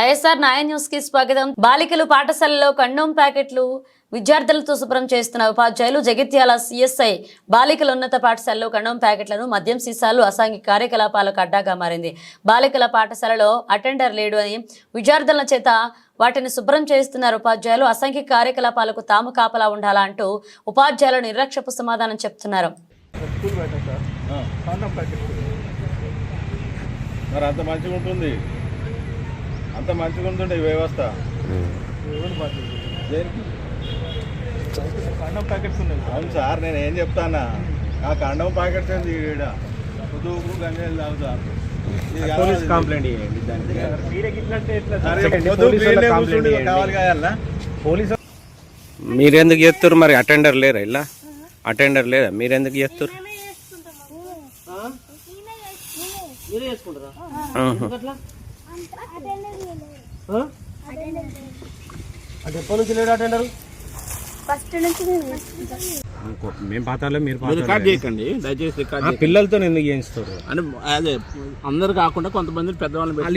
ISR nine న్యూస్కి స్వాగతం. బాలికలు పాఠశాలలో కండోమ్ ప్యాకెట్లు విద్యార్థులతో శుభ్రం చేస్తున్న ఉపాధ్యాయులు జగిత్యాల సిఎస్ఐ బాలికల ఉన్నత పాఠశాలలో కండోమ్ ప్యాకెట్లను మద్యం సీసాలు అసాంఘిక కార్యకలాపాలకు అడ్డాగా మారింది. బాలికల పాఠశాలలో అటెండర్ లేడు అని విద్యార్థుల చేత వాటిని శుభ్రం చేస్తున్నారు ఉపాధ్యాయులు. అసాంఘిక కార్యకలాపాలకు తాము కాపలా ఉండాలా అంటూ ఉపాధ్యాయులు నిర్లక్ష్యపు సమాధానం చెప్తున్నారు. మరి అంత మంచిగా ఉంటుంది. అంత మంచిగా ఉంటుండే ఈ వ్యవస్థ. కాండం ప్యాకెట్స్ ఉన్నాయి. అవును సార్ నేను ఏం చెప్తానా ఆ కండం ప్యాకెట్స్ ఏంది ఈడ. పోలీస్ కంప్లైంట్ చేయండి పోలీసు మీరెందుకు చేస్తారు మరి? అటెండర్ లేరా ఇలా అటెండర్ లేదా? మీరెందుకు చేస్తారు మీరే చేసుకుంటారా? అంటే ఎప్పటి నుంచి లేడు అటెండర్? ఫస్ట్ నుంచి మేము పాతాలో మీరు రికార్డ్ చేయకండి దయచేసి రికార్డ్ పిల్లలతో ఎందుకు చేయిస్తారు? అంటే అదే అందరు కాకుండా కొంతమంది పెద్దవాళ్ళని